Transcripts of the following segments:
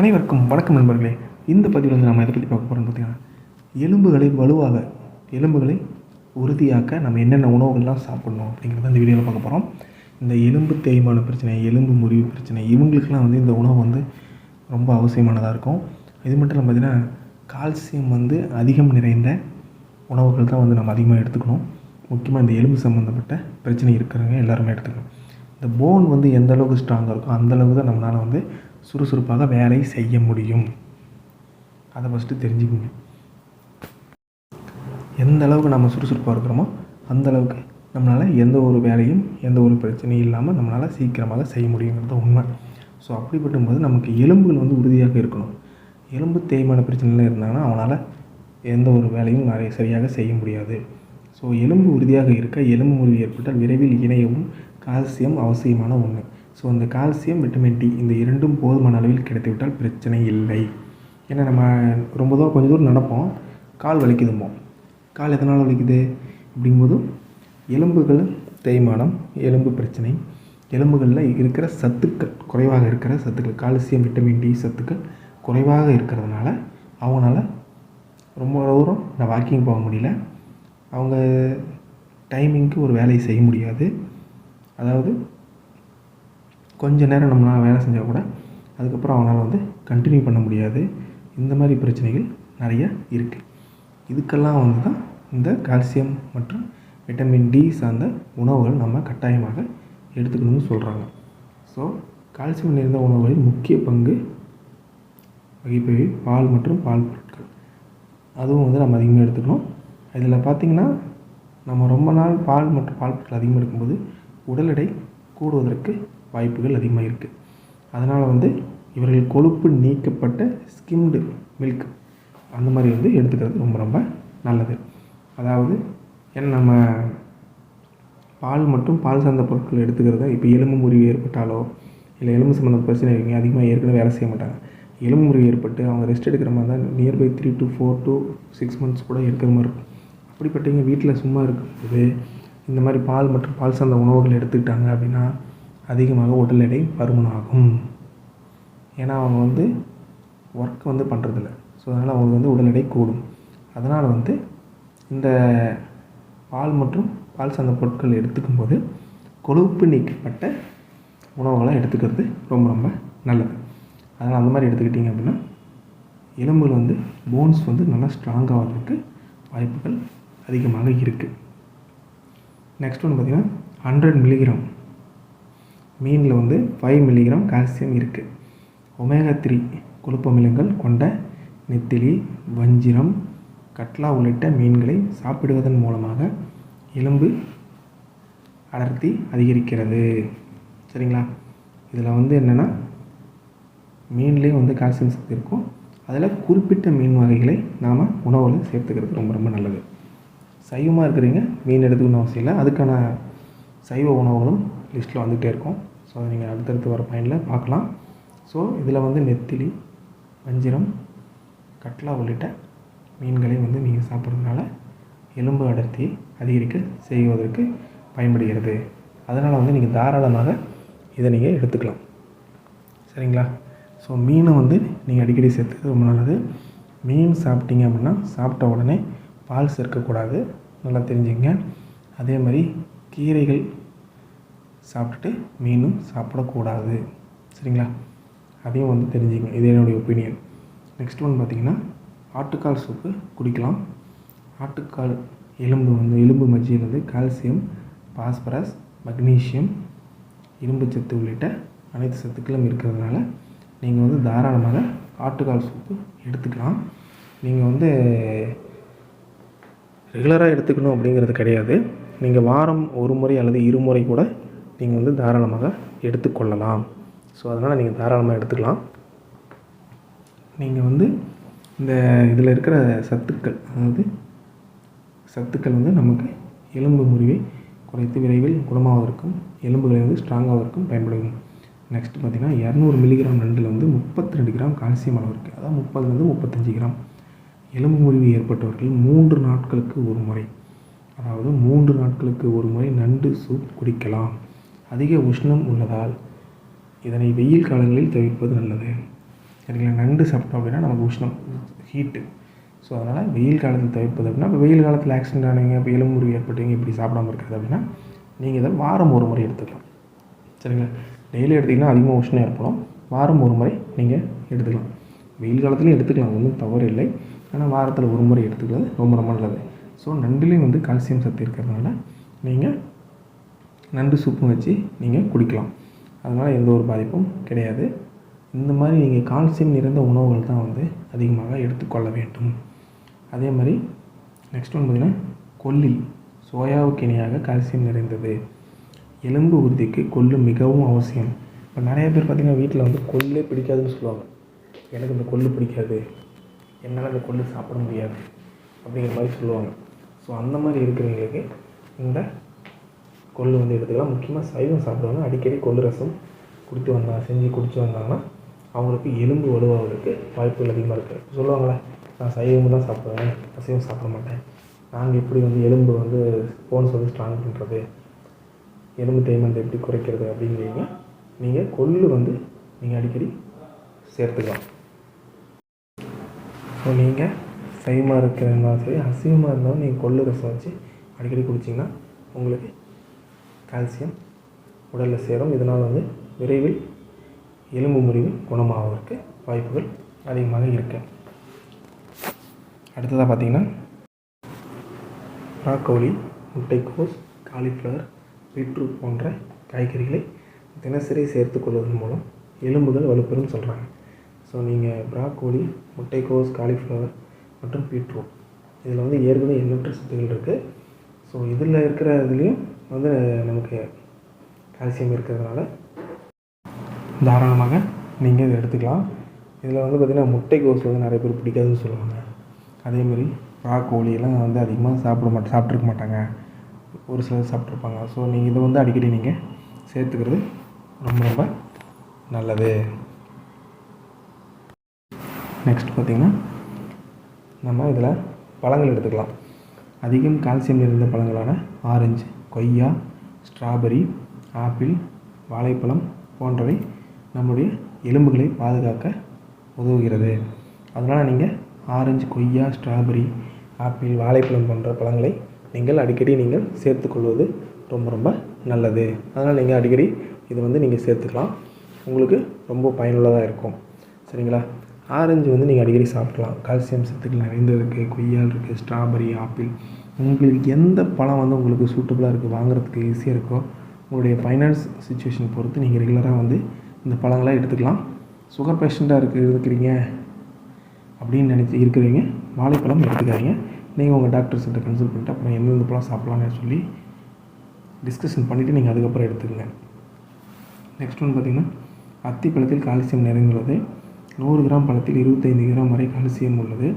அனைவருக்கும் வணக்கம் நண்பர்களே. இந்த பதிவில் வந்து நம்ம எதை பற்றி பார்க்க போகிறோம்னு பார்த்தீங்கன்னா எலும்புகளை வலுவாக எலும்புகளை உறுதியாக்க நம்ம என்னென்ன உணவுகள்லாம் சாப்பிடணும் அப்படிங்கிறத இந்த வீடியோவில் பார்க்க போகிறோம் இந்த எலும்பு தேய்மான பிரச்சனை எலும்பு முறிவு பிரச்சனை இவங்களுக்கெல்லாம் வந்து இந்த உணவு வந்து ரொம்ப அவசியமானதாக இருக்கும். இது மட்டும் இல்லாமல் பார்த்தீங்கன்னா கால்சியம் வந்து அதிகம் நிறைந்த உணவுகள் தான் வந்து நம்ம அதிகமாக எடுத்துக்கணும். முக்கியமாக இந்த எலும்பு சம்மந்தப்பட்ட பிரச்சனை இருக்கிறவங்க எல்லாருமே எடுத்துக்கணும். இந்த போன் வந்து எந்த அளவுக்கு ஸ்ட்ராங்காக இருக்கோ அந்தளவுக்கு தான் நம்மளால் வந்து சுறுசுறுப்பாக வேலை செய்ய முடியும். அதை ஃபஸ்ட்டு தெரிஞ்சுக்கோங்க. எந்த அளவுக்கு நம்ம சுறுசுறுப்பாக இருக்கிறோமோ அந்த அளவுக்கு நம்மளால் எந்த ஒரு வேலையும் எந்த ஒரு பிரச்சனையும் இல்லாமல் நம்மளால் சீக்கிரமாக செய்ய முடியுங்கிறது உண்மை. ஸோ அப்படிப்பட்டும்போது நமக்கு எலும்புகள் வந்து உறுதியாக இருக்கணும். எலும்பு தேய்மான பிரச்சனைலாம் இருந்தாங்கன்னா அவனால் எந்த ஒரு வேலையும் நிறைய சரியாக செய்ய முடியாது. ஸோ எலும்பு உறுதியாக இருக்க எலும்பு முறிவு ஏற்பட்டால் விரைவில் இணையவும் கால்சியம் அவசியமான ஒன்று ஸோ அந்த கால்சியம் விட்டமின் டி இந்த இரண்டும் போதுமான அளவில் கிடைத்துவிட்டால் பிரச்சனை இல்லை. ஏன்னா நம்ம ரொம்ப தூரம் கொஞ்சம் தூரம் நடப்போம். கால் வலிக்குதுமோ கால் எதனால் வலிக்குது? அப்படிங்கும்போது எலும்புகள் தேய்மானம் எலும்பு பிரச்சனை. எலும்புகளில் இருக்கிற சத்துக்கள் குறைவாக இருக்கிற சத்துக்கள் கால்சியம் விட்டமின் டி சத்துக்கள் குறைவாக இருக்கிறதுனால அவங்களால ரொம்ப தூரம் நான் வாக்கிங் போக முடியல. அவங்க டைமிங்க்கு ஒரு வேலையை செய்ய முடியாது. அதாவது கொஞ்ச நேரம் நம்மளால் வேலை செஞ்சால் கூட அதுக்கப்புறம் அவனால் வந்து கண்டினியூ பண்ண முடியாது. இந்த மாதிரி பிரச்சனைகள் நிறைய இருக்குது இதுக்கெல்லாம் வந்து தான் இந்த கால்சியம் மற்றும் விட்டமின் டி சார்ந்த உணவுகள் நம்ம கட்டாயமாக எடுத்துக்கணும்னு சொல்கிறாங்க ஸோ கால்சியம் நிறைந்த உணவுகளில் முக்கிய பங்கு வகிப்பவை பால் மற்றும் பால் பொருட்கள். அதுவும் வந்து நம்ம அதிகமாக எடுத்துக்கணும். இதில் பார்த்திங்கன்னா நம்ம ரொம்ப நாள் பால் மற்றும் பால் பொருட்கள் அதிகமாக எடுக்கும்போது உடல் எடை கூடுவதற்கு வாய்ப்புகள் அதிகமாக இருக்குது அதனால் வந்து இவர்கள் கொழுப்பு நீக்கப்பட்ட ஸ்கிம்டு மில்க் அந்த மாதிரி வந்து எடுத்துக்கிறது ரொம்ப ரொம்ப நல்லது. அதாவது ஏன்னா நம்ம பால் மற்றும் பால் சார்ந்த பொருட்கள் எடுத்துக்கிறத இப்போ எலும்பு முறிவு ஏற்பட்டாலோ இல்லை எலும்பு சம்மந்த பிரச்சனை இருக்கீங்க அதிகமாக ஏற்கனவே வேலை செய்ய மாட்டாங்க. எலும்பு முறிவு ஏற்பட்டு அவங்க ரெஸ்ட் எடுக்கிற மாதிரி தான் nearby three to four to six months கூட இருக்கிற மாதிரி இருக்கும். அப்படிப்பட்டவங்க வீட்டில் சும்மா இருக்கும்போது இந்த மாதிரி பால் மற்றும் பால் சார்ந்த உணவுகள் எடுத்துக்கிட்டாங்க அப்படின்னா அதிகமாக உடல் எடை பருமனாகும். ஏன்னா அவங்க வந்து ஒர்க் வந்து பண்ணுறதில்ல ஸோ அதனால் அவங்களுக்கு வந்து உடல் எடை கூடும். அதனால் வந்து இந்த பால் மற்றும் பால் சார்ந்த பொருட்கள் எடுத்துக்கும்போது கொழுப்பு நீக்கப்பட்ட உணவுகளை எடுத்துக்கிறது ரொம்ப ரொம்ப நல்லது. அதனால் அந்த மாதிரி எடுத்துக்கிட்டிங்க அப்படின்னா எலும்புகள் வந்து போன்ஸ் வந்து நல்லா ஸ்ட்ராங்காகிறதுக்கு வாய்ப்புகள் அதிகமாக இருக்குது நெக்ஸ்ட் ஒன்று பார்த்திங்கன்னா ஹண்ட்ரட் மில்லிகிராம் மீனில் வந்து ஃபைவ் மில்லிகிராம் கால்சியம் இருக்குது ஒமேகா த்ரீ கொழுப்பமிலங்கள் கொண்ட நெத்திலி வஞ்சிரம் கட்லா உள்ளிட்ட மீன்களை சாப்பிடுவதன் மூலமாக எலும்பு அடர்த்தி அதிகரிக்கிறது. சரிங்களா? இதில் வந்து என்னென்னா மீன்லேயும் வந்து கால்சியம் சக்தி இருக்கும். அதில் குறிப்பிட்ட மீன் வகைகளை நாம் உணவில் சேர்த்துக்கிறது ரொம்ப ரொம்ப நல்லது. சைவமாக இருக்கிறீங்க மீன் எடுத்துக்கணும் அவசியம் இல்லை. அதுக்கான சைவ உணவுகளும் லிஸ்ட்டில் வந்துகிட்டே இருக்கும். ஸோ அதை நீங்கள் அடுத்தடுத்து வர பயனில் பார்க்கலாம். ஸோ இதில் வந்து நெத்திலி வஞ்சிரம் கட்லா உள்ளிட்ட மீன்களை வந்து நீங்கள் சாப்பிட்றதுனால எலும்பு அடர்த்தி அதிகரிக்க செய்வதற்கு பயன்படுகிறது. அதனால் வந்து நீங்கள் தாராளமாக இதை நீங்கள் எடுத்துக்கலாம். சரிங்களா? ஸோ மீனை வந்து நீங்கள் அடிக்கடி சேர்த்துக்கிறது ரொம்ப நல்லது. மீன் சாப்பிட்டீங்க அப்படின்னா சாப்பிட்ட உடனே பால் சேர்க்கக்கூடாது. நல்லா தெரிஞ்சுங்க அதே மாதிரி கீரைகள் சாப்பிட்டுட்டு மீனும் சாப்பிடக்கூடாது. சரிங்களா? அதையும் வந்து தெரிஞ்சுக்கணும். இது என்னுடைய ஒப்பீனியன் நெக்ஸ்ட் ஒன் பார்த்திங்கன்னா ஆட்டுக்கால் சூப்பு குடிக்கலாம். ஆட்டுக்கால் எலும்பு வந்து எலும்பு மஜ்ஜையில் வந்து கால்சியம் பாஸ்பரஸ் மக்னீஷியம் இரும்புச்சத்து உள்ளிட்ட அனைத்து சத்துக்களும் இருக்கிறதுனால நீங்கள் வந்து தாராளமாக ஆட்டுக்கால் சூப்பு எடுத்துக்கலாம். நீங்கள் வந்து ரெகுலராக எடுத்துக்கணும் அப்படிங்கிறது கிடையாது. நீங்கள் வாரம் ஒரு முறை அல்லது இருமுறை கூட நீங்கள் வந்து தாராளமாக எடுத்துக்கொள்ளலாம். ஸோ அதனால் நீங்கள் தாராளமாக எடுத்துக்கலாம். நீங்கள் வந்து இந்த இதில் இருக்கிற சத்துக்கள் அதாவது சத்துக்கள் வந்து நமக்கு எலும்பு முறிவை குறைத்து விரைவில் குணமாவதற்கும் எலும்புகளை வந்து ஸ்ட்ராங்காவதற்கும் பயன்படுகிறது நெக்ஸ்ட் பார்த்திங்கன்னா இரநூறு மில்லிகிராம் நண்டில் வந்து முப்பத்தி ரெண்டு கிராம் கால்சியம் அளவு இருக்குது அதாவது முப்பதுலேருந்து முப்பத்தஞ்சு கிராம். எலும்பு முறிவு ஏற்பட்டவர்கள் மூன்று நாட்களுக்கு ஒரு முறை. அதாவது மூன்று நாட்களுக்கு ஒரு முறை நண்டு சூப் குடிக்கலாம். அதிக உஷ்ணம் உள்ளதால் இதனை வெயில் காலங்களில் தவிர்ப்பது நல்லது. சரிங்களா? நண்டு சாப்பிட்டோம் அப்படின்னா நமக்கு உஷ்ணம் ஹீட்டு ஸோ அதனால் வெயில் காலத்தில் தவிர்ப்பது அப்படின்னா இப்போ வெயில் காலத்தில் ஆக்சிடென்ட் ஆனவங்க இப்போ எலும்புரி ஏற்பட்டீங்க இப்படி சாப்பிடாம இருக்கிறது அப்படின்னா நீங்கள் இதை வாரம் ஒரு முறை எடுத்துக்கலாம். சரிங்களா? டெய்லி எடுத்திங்கன்னா அதிகமாக உஷ்ணம் ஏற்படும். வாரம் ஒரு முறை நீங்கள் எடுத்துக்கலாம். வெயில் காலத்துலையும் எடுத்துக்கலாம் ஒன்றும் தவறு இல்லை. ஆனால் வாரத்தில் ஒரு முறை எடுத்துக்கிறது ரொம்ப ரொம்ப நல்லது. ஸோ நண்டுலேயும் வந்து கால்சியம் சத்து இருக்கிறதுனால நீங்கள் நண்டு சூப்பும் வச்சு நீங்கள் குடிக்கலாம். அதனால் எந்த ஒரு பாதிப்பும் கிடையாது. இந்த மாதிரி நீங்கள் கால்சியம் நிறைந்த உணவுகள் தான் வந்து அதிகமாக எடுத்துக்கொள்ள வேண்டும். அதே மாதிரி நெக்ஸ்ட் ஒன்று பார்த்திங்கன்னா கொல்லில் சோயாவுக்கு இணையாக கால்சியம் நிறைந்தது. எலும்பு உறுதிக்கு கொள்ளு மிகவும் அவசியம். இப்போ நிறைய பேர் பார்த்திங்கன்னா வீட்டில் வந்து கொல்லே பிடிக்காதுன்னு சொல்லுவாங்க. எனக்கு இந்த கொள்ளு பிடிக்காது. என்னால் இந்த கொள்ளு சாப்பிட முடியாது. அப்படிங்கிற மாதிரி சொல்லுவாங்க. ஸோ அந்த மாதிரி இருக்கிறவங்களுக்கு இந்த கொள்ளு வந்து எடுத்துக்கலாம். முக்கியமாக சைவம் சாப்பிடுவாங்க. அடிக்கடி கொள்ளு ரசம் குடித்து வந்தாங்க செஞ்சு குடித்து வந்தாங்கன்னா அவங்களுக்கு எலும்பு வலுவாகிறதுக்கு வாய்ப்புகள் அதிகமாக இருக்குது சொல்லுவாங்களே நான் சைவம் தான் சாப்பிடுவேன். அசைவம் சாப்பிட மாட்டேன். நாங்கள் எப்படி வந்து எலும்பு வந்து போன்ஸ் வந்து ஸ்ட்ராங் பண்ணுறது எலும்பு தேய்மானத்தை எப்படி குறைக்கிறது அப்படிங்கிறீங்க. நீங்கள் கொள்ளு வந்து நீங்கள் அடிக்கடி சேர்த்துக்கலாம். ஸோ நீங்கள் சைவமாக இருக்கிறதுனாலும் சரி அசைவமாக இருந்தாலும் நீங்கள் கொள்ளு ரசம் வச்சு அடிக்கடி குடிச்சிங்கன்னா உங்களுக்கு கால்சியம் உடலில் சேரும். இதனால் வந்து விரைவில் எலும்பு முறிவு குணமாவதற்கு வாய்ப்புகள் அதிகமாக இருக்கு. அடுத்ததாக பார்த்தீங்கன்னா ப்ராக்கோலி முட்டைக்கோஸ் காலிஃப்ளவர் பீட்ரூட் போன்ற காய்கறிகளை தினசரி சேர்த்துக்கொள்வதன் மூலம் எலும்புகள் வலுப்பெறும் சொல்கிறாங்க ஸோ நீங்கள் ப்ராக்கோலி முட்டைக்கோஸ் காலிஃப்ளவர் மற்றும் பீட்ரூட் இதில் வந்து ஏற்கனவே எண்ணற்ற சத்துகள் இருக்குது ஸோ இதில் இருக்கிற இதுலேயும் வந்து நமக்கு கால்சியம் இருக்கிறதுனால தாராளமாக நீங்கள் இதை எடுத்துக்கலாம். இதில் வந்து பார்த்திங்கன்னா முட்டைக்கோஸ் வந்து நிறைய பேர் பிடிக்காதுன்னு சொல்லுவாங்க. அதேமாரி ரா கோழியெல்லாம் வந்து அதிகமாக சாப்பிட மாட்ட சாப்பிட்ருக்க மாட்டாங்க. ஒரு சிலர் சாப்பிட்ருப்பாங்க ஸோ நீங்கள் இதை வந்து அடிக்கடி நீங்கள் சேர்த்துக்கிறது ரொம்ப ரொம்ப நல்லது. நெக்ஸ்ட் பார்த்திங்கன்னா நம்ம இதில் பழங்கள் எடுத்துக்கலாம். அதிகம் கால்சியம் நிறைந்த பழங்களான ஆரஞ்சு கொய்யா ஸ்ட்ராபெரி ஆப்பிள் வாழைப்பழம் போன்றவை நம்முடைய எலும்புகளை பாதுகாக்க உதவுகிறது. அதனால் நீங்கள் ஆரஞ்சு கொய்யா ஸ்ட்ராபெரி ஆப்பிள் வாழைப்பழம் போன்ற பழங்களை நீங்கள் அடிக்கடி நீங்கள் சேர்த்துக்கொள்வது ரொம்ப ரொம்ப நல்லது. அதனால் நீங்கள் அடிக்கடி இதை வந்து நீங்கள் சேர்த்துக்கலாம். உங்களுக்கு ரொம்ப பயனுள்ளதாக இருக்கும். சரிங்களா? ஆரஞ்சு வந்து நீங்கள் அடிக்கடி சாப்பிட்லாம். கால்சியம் சத்துக்கள் நிறைந்தது இருக்குது கொய்யால் இருக்குது ஸ்ட்ராபெரி ஆப்பிள் உங்களுக்கு எந்த பழம் வந்து உங்களுக்கு சூட்டபுளாக இருக்குது வாங்குறதுக்கு ஈஸியாக இருக்கோ உங்களுடைய ஃபைனான்ஸ் சுச்சுவேஷன் பொறுத்து நீங்கள் ரெகுலராக வந்து இந்த பழங்களை எடுத்துக்கலாம். சுகர் பேஷண்ட்டாக இருக்கு இருக்கிறீங்க அப்படின்னு நினச்சி இருக்கிறீங்க வாழைப்பழம் எடுத்துக்காதீங்க. நீங்கள் உங்கள் டாக்டர்ஸ்கிட்ட கன்சல்ட் பண்ணிட்டு அப்புறம் எந்தெந்த பழம் சாப்பிட்லான்னு சொல்லி டிஸ்கஷன் பண்ணிவிட்டு நீங்கள் அதுக்கப்புறம் எடுத்துக்கங்க. நெக்ஸ்ட் ஒன்று பார்த்திங்கன்னா அத்தி பழத்தில் கால்சியம் நிறைந்துள்ளது நூறு கிராம் பழத்தில் இருபத்தைந்து கிராம் வரை கால்சியம் உள்ளது.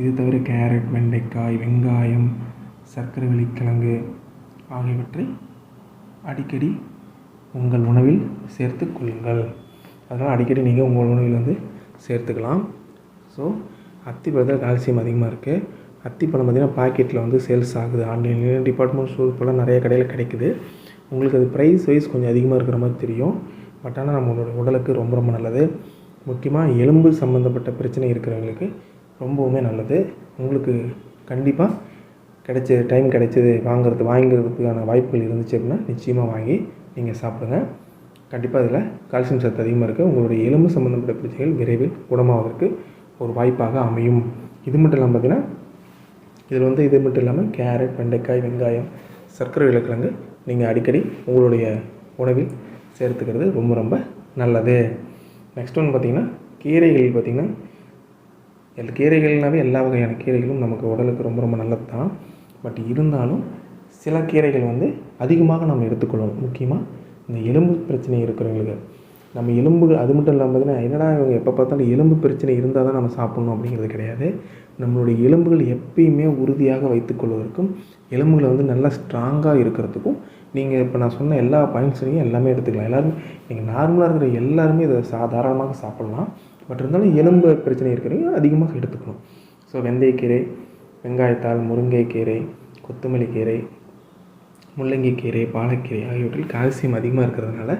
இது தவிர கேரட் வெண்டைக்காய் வெங்காயம் சர்க்கரை வள்ளிக்கிழங்கு ஆகியவற்றை அடிக்கடி உங்கள் உணவில் சேர்த்து கொள்ளுங்கள். அதனால் அடிக்கடி நீங்கள் உங்கள் உணவில் வந்து சேர்த்துக்கலாம். ஸோ அத்திப்பழத்தில் கால்சியம் அதிகமாக இருக்குது அத்திப்பழம் பார்த்திங்கன்னா பாக்கெட்டில் வந்து சேல்ஸ் ஆகுது. ஆன்லைன்லேயும் டிபார்ட்மெண்ட் ஸ்டோர் இப்போலாம் நிறைய கடையில் கிடைக்குது. உங்களுக்கு அது ப்ரைஸ் வைஸ் கொஞ்சம் அதிகமாக இருக்கிற மாதிரி தெரியும். பட் ஆனால் நம்மளோட உடலுக்கு ரொம்ப ரொம்ப நல்லது. முக்கியமாக எலும்பு சம்மந்தப்பட்ட பிரச்சனை இருக்கிறவங்களுக்கு ரொம்பவுமே நல்லது. உங்களுக்கு கண்டிப்பாக கிடைச்ச டைம் கிடைச்சது வாங்குறது வாங்கிறதுக்கான வாய்ப்புகள் இருந்துச்சு அப்படின்னா நிச்சயமாக வாங்கி நீங்கள் சாப்பிடுங்க. கண்டிப்பாக இதில் கால்சியம் சத்து அதிகமாக இருக்குது உங்களுடைய எலும்பு சம்மந்தப்பட்ட பிரச்சனைகள் விரைவில் குணமாவதற்கு ஒரு வாய்ப்பாக அமையும். இது மட்டும் இல்லாமல் பார்த்தீங்கன்னா இதில் வந்து இது மட்டும் இல்லாமல் கேரட் வெண்டைக்காய் வெங்காயம் சர்க்கரை விளக்கிழங்கு நீங்கள் அடிக்கடி உங்களுடைய உணவில் சேர்த்துக்கிறது ரொம்ப ரொம்ப நல்லது. நெக்ஸ்ட் ஒன்று பார்த்திங்கன்னா கீரைகள் பார்த்திங்கன்னா கீரைகள்னாவே எல்லா வகையான கீரைகளும் நமக்கு உடலுக்கு ரொம்ப ரொம்ப நல்லது தான் பட் இருந்தாலும் சில கீரைகள் வந்து அதிகமாக நம்ம எடுத்துக்கொள்ளணும் முக்கியமாக இந்த எலும்பு பிரச்சனை இருக்கிறவங்களுக்கு. நம்ம எலும்பு அது மட்டும் இல்லாமல் பார்த்தீங்கன்னா என்னடா இவங்க எப்போ பார்த்தாலும் எலும்பு பிரச்சனை இருந்தால் தான் நம்ம சாப்பிட்ணும் அப்படிங்கிறது கிடையாது. நம்மளுடைய எலும்புகள் எப்பயுமே உறுதியாக வைத்துக்கொள்வதற்கும் எலும்புகளை வந்து நல்லா ஸ்ட்ராங்காக இருக்கிறதுக்கும் நீங்கள் இப்போ நான் சொன்ன எல்லா பாயிண்ட்ஸையும் எல்லாமே எடுத்துக்கலாம். எல்லோருமே நீங்கள் நார்மலாக இருக்கிற எல்லாருமே இதை சாதாரணமாக சாப்பிட்லாம். பட் இருந்தாலும் எலும்பு பிரச்சனை இருக்கிறவங்க அதிகமாக எடுத்துக்கணும். ஸோ வெந்தயக்கீரை வெங்காயத்தால் முருங்கைக்கீரை கொத்தமல்லி கீரை முள்ளங்கிக்கீரை பாலக்கீரை ஆகியவற்றில் கால்சியம் அதிகமாக இருக்கிறதுனால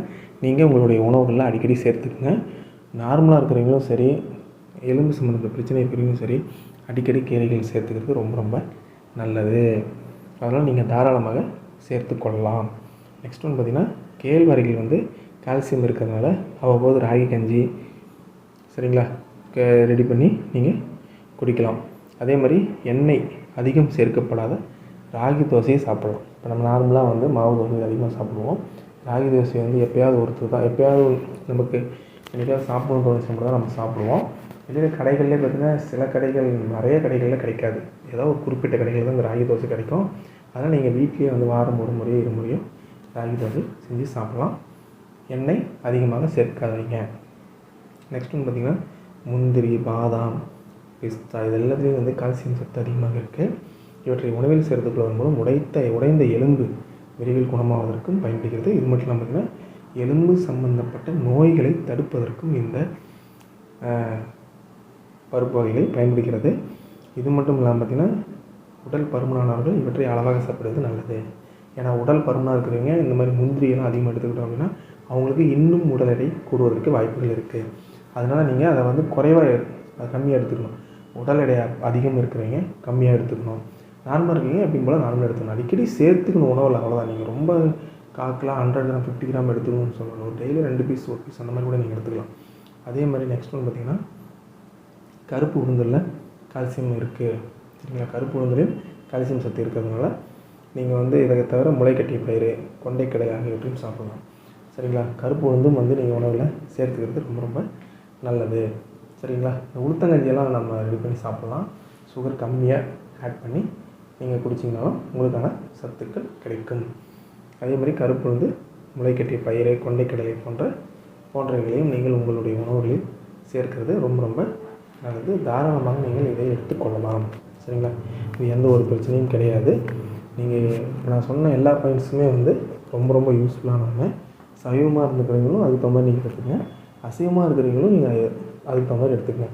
நீங்கள் உங்களுடைய உணவுகளில் அடிக்கடி சேர்த்துக்குங்க. நார்மலாக இருக்கிறவங்களும் சரி எலும்பு சம்மந்தப்பட்ட பிரச்சனை இருக்கிறவங்களும் சரி அடிக்கடி கீரைகள் சேர்த்துக்கிறது ரொம்ப ரொம்ப நல்லது. அதனால் நீங்கள் தாராளமாக சேர்த்து கொள்ளலாம். நெக்ஸ்ட் ஒன்று பார்த்திங்கன்னா கேழ்வரகில் வந்து கால்சியம் இருக்கிறதுனால அவ்வப்போது ராகி கஞ்சி சரிங்களா? ரெடி பண்ணி நீங்கள் குடிக்கலாம். அதே மாதிரி எண்ணெய் அதிகம் சேர்க்கப்படாத ராகி தோசையை சாப்பிடலாம். இப்போ நம்ம நார்மலாக வந்து மாவு தோசை அதிகமாக சாப்பிடுவோம். ராகி தோசை வந்து எப்போயாவது ஒருத்தர் தான் எப்போயாவது நமக்கு என்றைக்காவது சாப்பிடணும் தோசை மட்டும் தான் நம்ம சாப்பிடுவோம். வெளியில் கடைகள்லேயே பார்த்திங்கன்னா சில கடைகள் நிறைய கடைகளில் கிடைக்காது. ஏதோ ஒரு குறிப்பிட்ட கடைகளில் தான் இந்த ராகி தோசை கிடைக்கும். அதனால் நீங்கள் வீட்லேயே வந்து வாரம் ஒரு முறையோ இரு முறையோ ராகி தோசை செஞ்சு சாப்பிட்லாம். எண்ணெய் அதிகமாக சேர்க்காதீங்க. நெக்ஸ்ட் வந்து பார்த்திங்கன்னா முந்திரி பாதாம் பிஸ்தா இது எல்லாத்துலேயும் வந்து கால்சியம் சத்து அதிகமாக இருக்குது இவற்றை உணவில் சேர்த்துக்கொள்வதன் மூலம் உடைத்த உடைந்த எலும்பு விரைவில் குணமாவதற்கும் பயன்படுகிறது. இது மட்டும் இல்லாமல் பார்த்திங்கன்னா எலும்பு சம்பந்தப்பட்ட நோய்களை தடுப்பதற்கும் இந்த பருப்பு வகைகள் பயன்படுகிறது. இது மட்டும் இல்லாமல் பார்த்திங்கன்னா உடல் பருமனானவர்கள் இவற்றை அளவாக சாப்பிடுவது நல்லது. ஏன்னா உடல் பருமனாக இருக்கிறவங்க இந்த மாதிரி முந்திரியெல்லாம் அதிகமாக எடுத்துக்கிட்டோம் அப்படின்னா அவங்களுக்கு இன்னும் உடல் எடை கூடுவதற்கு வாய்ப்புகள் இருக்குது அதனால் நீங்கள் அதை வந்து குறைவாக கம்மியாக எடுத்துக்கணும். உடல் எடை அதிகம் இருக்கிறவங்க கம்மியாக எடுத்துக்கணும். நார்மலாக இருக்கீங்க எப்பயும் போல் நார்மலாக எடுத்துக்கணும். அடிக்கடி சேர்த்துக்கணும் உணவில் அவ்வளோதான் நீங்கள் ரொம்ப காக்கெலாம் ஹண்ட்ரட் கிராம் ஃபிஃப்டி கிராம் எடுத்துக்கணும்னு சொல்லணும். டெய்லி ரெண்டு பீஸ் ஒரு பீஸ் அந்த மாதிரி கூட நீங்கள் எடுத்துக்கலாம். அதே மாதிரி நெக்ஸ்ட் ஒன்று பார்த்திங்கன்னா கருப்பு உளுந்தலில் கால்சியம் இருக்குது சரிங்களா? கருப்பு உளுந்தலையும் கால்சியம் சத்து இருக்கிறதுனால நீங்கள் வந்து இதை தவிர முளைக்கட்டிய பயிறு கொண்டைக்கடை ஆகியவற்றையும் சாப்பிடலாம். சரிங்களா? கருப்பு உளுந்தும் வந்து நீங்கள் உணவில் சேர்த்துக்கிறது ரொம்ப ரொம்ப நல்லது. சரிங்களா? இந்த உளுத்தங்கஞ்சியெல்லாம் நம்ம ரெடி பண்ணி சாப்பிட்லாம். சுகர் கம்மியாக ஆட் பண்ணி நீங்கள் குடிச்சிங்கனாலும் உங்களுக்கான சத்துக்கள் கிடைக்கும். அதே மாதிரி கருப்பு வந்து முளைக்கட்டிய பயிறு கொண்டைக்கடலை போன்ற போன்றவைகளையும் நீங்கள் உங்களுடைய உணவுகளில் சேர்க்கிறது ரொம்ப ரொம்ப நல்லது. தாராளமாக நீங்கள் இதை எடுத்துக்கொள்ளலாம் சரிங்களா? இது எந்த ஒரு பிரச்சனையும் கிடையாது. நீங்கள் நான் சொன்ன எல்லா பாயிண்ட்ஸுமே வந்து ரொம்ப ரொம்ப யூஸ்ஃபுல்லானவங்க சைவமாக இருந்துக்கிறவங்களும் அதுக்கு தகுந்த மாதிரி நீங்கள் எடுத்துக்கங்க அசைவமாக இருக்கிறவங்களும் நீங்கள் அதுக்கு தகுந்த மாதிரி எடுத்துக்கங்க.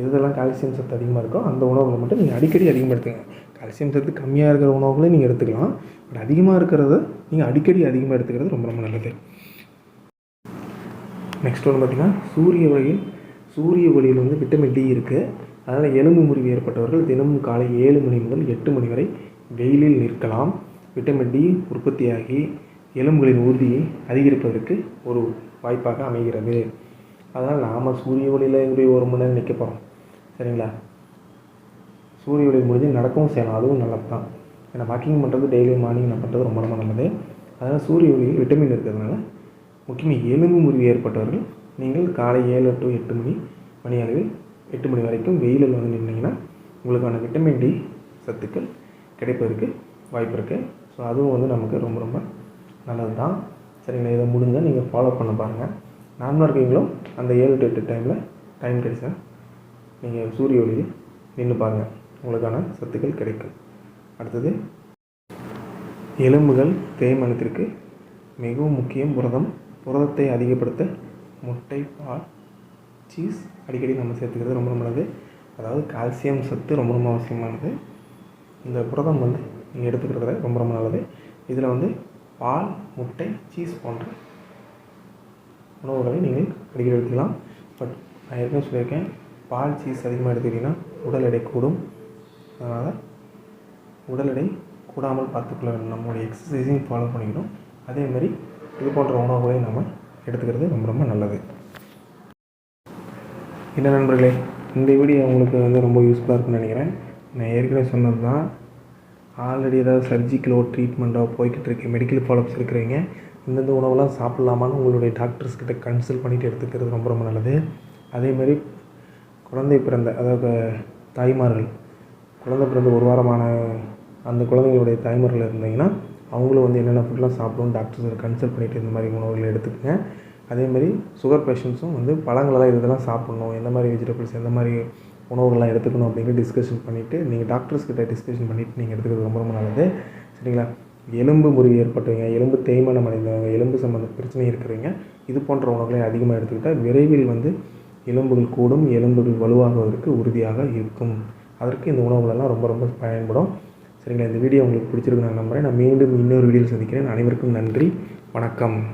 எதெல்லாம் கால்சியம் சத்து அதிகமாக இருக்கோ அந்த உணவுகளை மட்டும் நீங்கள் அடிக்கடி அதிகமாக எடுத்துங்க கால்சியம் சத்து கம்மியாக இருக்கிற உணவுகளையும் நீங்கள் எடுத்துக்கலாம். பட் அதிகமாக இருக்கிறத நீங்கள் அடிக்கடி அதிகமாக எடுத்துக்கிறது ரொம்ப ரொம்ப நல்லது. நெக்ஸ்ட் ஒன்று பார்த்திங்கன்னா சூரிய வழியில் சூரிய ஒளியில் வந்து விட்டமின் டி இருக்குது அதனால் எலும்பு முறிவு ஏற்பட்டவர்கள் தினமும் காலை ஏழு மணி முதல் எட்டு மணி வரை வெயிலில் நிற்கலாம். விட்டமின் டி உற்பத்தியாகி எலும்புகளின் உறுதியை அதிகரிப்பதற்கு ஒரு வாய்ப்பாக அமைகிறது. அதனால் நாம் சூரிய ஒளியில் இப்படி ஒரு மணி நேரம் நிற்க போகிறோம் சரிங்களா? சூரிய ஒளி முடிஞ்சு நடக்கவும் செய்யலாம். அதுவும் நல்லது தான் ஏன்னா வாக்கிங் பண்ணுறது டெய்லி மார்னிங் நான் பண்ணுறது ரொம்ப ரொம்ப நல்லது. அதனால் சூரிய ஒளியில் விட்டமின் இருக்கிறதுனால முக்கியமாக எலும்பு முறிவு ஏற்பட்டவர்கள் நீங்கள் காலை ஏழு டு எட்டு மணி மணி அளவில் எட்டு மணி வரைக்கும் வெயிலில் வந்து நின்றீங்கன்னா உங்களுக்கான விட்டமின் டி சத்துக்கள் கிடைப்பதற்கு வாய்ப்பு இருக்குது ஸோ அதுவும் வந்து நமக்கு ரொம்ப ரொம்ப நல்லது தான் சரிங்களா? இதை முடிஞ்சால் நீங்கள் ஃபாலோ பண்ண பாருங்கள் நார்மலாக இருக்கீங்களும் அந்த ஏழு டு எட்டு டைமில் டைம் கிடைச்சா நீங்கள் சூரிய ஒளியில் நின்று பாருங்கள் உங்களுக்கான சத்துக்கள் கிடைக்கும். அடுத்தது எலும்புகள் தேய்மானத்திற்கு மிகவும் முக்கியம். புரதம் புரதத்தை அதிகப்படுத்த முட்டை பால் சீஸ் அடிக்கடி நம்ம சேர்த்துக்கிறது ரொம்ப ரொம்ப நல்லது. அதாவது கால்சியம் சத்து ரொம்ப ரொம்ப அவசியமானது. இந்த புரதம் வந்து நீங்கள் எடுத்துக்கிறது ரொம்ப ரொம்ப நல்லது. இதில் வந்து பால் முட்டை சீஸ் போன்ற உணவுகளை நீங்கள் அடிக்கடி எடுத்துக்கலாம் பட் நான் ஏற்கனவே சொல்லியிருக்கேன் பால் சீஸ் அதிகமாக எடுத்துக்கிட்டிங்கன்னா உடல் எடை கூடும். அதனால் உடல் எடை கூடாமல் பார்த்துக்கொள்ள வேண்டும். நம்மளுடைய எக்ஸசைஸையும் ஃபாலோ பண்ணிக்கணும். அதேமாதிரி இது போன்ற உணவுகளையும் நம்ம எடுத்துக்கிறது ரொம்ப ரொம்ப நல்லது. என்ன நண்பர்களே இந்த வீடியோ உங்களுக்கு வந்து ரொம்ப யூஸ்ஃபுல்லாக இருக்கும்னு நினைக்கிறேன். நான் ஏற்கனவே சொன்னது தான் ஆல்ரெடி ஏதாவது சர்ஜிக்கலோ ட்ரீட்மெண்ட்டோ போய்கிட்டு இருக்கு. மெடிக்கல் ஃபாலோப்ஸ் இருக்கிறவங்க இந்தந்த உணவுலாம் சாப்பிட்லாமான்னு உங்களுடைய டாக்டர்ஸ்கிட்ட கன்சல்ட் பண்ணிவிட்டு எடுத்துக்கிறது ரொம்ப ரொம்ப நல்லது. அதேமாரி குழந்தை பிறந்த அதாவது தாய்மார்கள் குழந்தை பிறந்து ஒரு வாரமான அந்த குழந்தைங்களுடைய தாய்மார்கள் இருந்தீங்கன்னா அவங்களும் வந்து என்னென்ன ஃபுட்லாம் சாப்பிடணும் டாக்டர்ஸ் கன்சல்ட் பண்ணிவிட்டு இந்த மாதிரி உணவுகள் எடுத்துக்கோங்க. அதேமாதிரி சுகர் பேஷண்ட்ஸும் வந்து பழங்களெல்லாம் இதெல்லாம் சாப்பிட்ணும் எந்த மாதிரி வெஜிடபிள்ஸ் எந்த மாதிரி உணவுகள்லாம் எடுத்துக்கணும் அப்படிங்கிற டிஸ்கஷன் பண்ணிவிட்டு நீங்கள் டாக்டர்ஸ் கிட்ட டிஸ்கஷன் பண்ணிவிட்டு நீங்கள் எடுத்துக்கிறது ரொம்ப ரொம்ப நல்லது. சரிங்களா? எலும்பு முறிவு ஏற்பட்டவங்க எலும்பு தேய்மானம் அடைந்தவங்க எலும்பு சம்மந்த பிரச்சனை இருக்கிறவங்க இது போன்ற உணவுகளை அதிகமாக எடுத்துக்கிட்டால் விரைவில் வந்து எலும்புகள் கூடும் எலும்புகள் வலுவாகுவதற்கு உறுதியாக இருக்கும். அதற்கு இந்த உணவுகளெல்லாம் ரொம்ப ரொம்ப பயன்படும். சரிங்களா? இந்த வீடியோ உங்களுக்கு பிடிச்சிருக்கு நான் நம்புகிறேன் நான் மீண்டும் இன்னொரு வீடியோவில் சந்திக்கிறேன். அனைவருக்கும் நன்றி. வணக்கம்.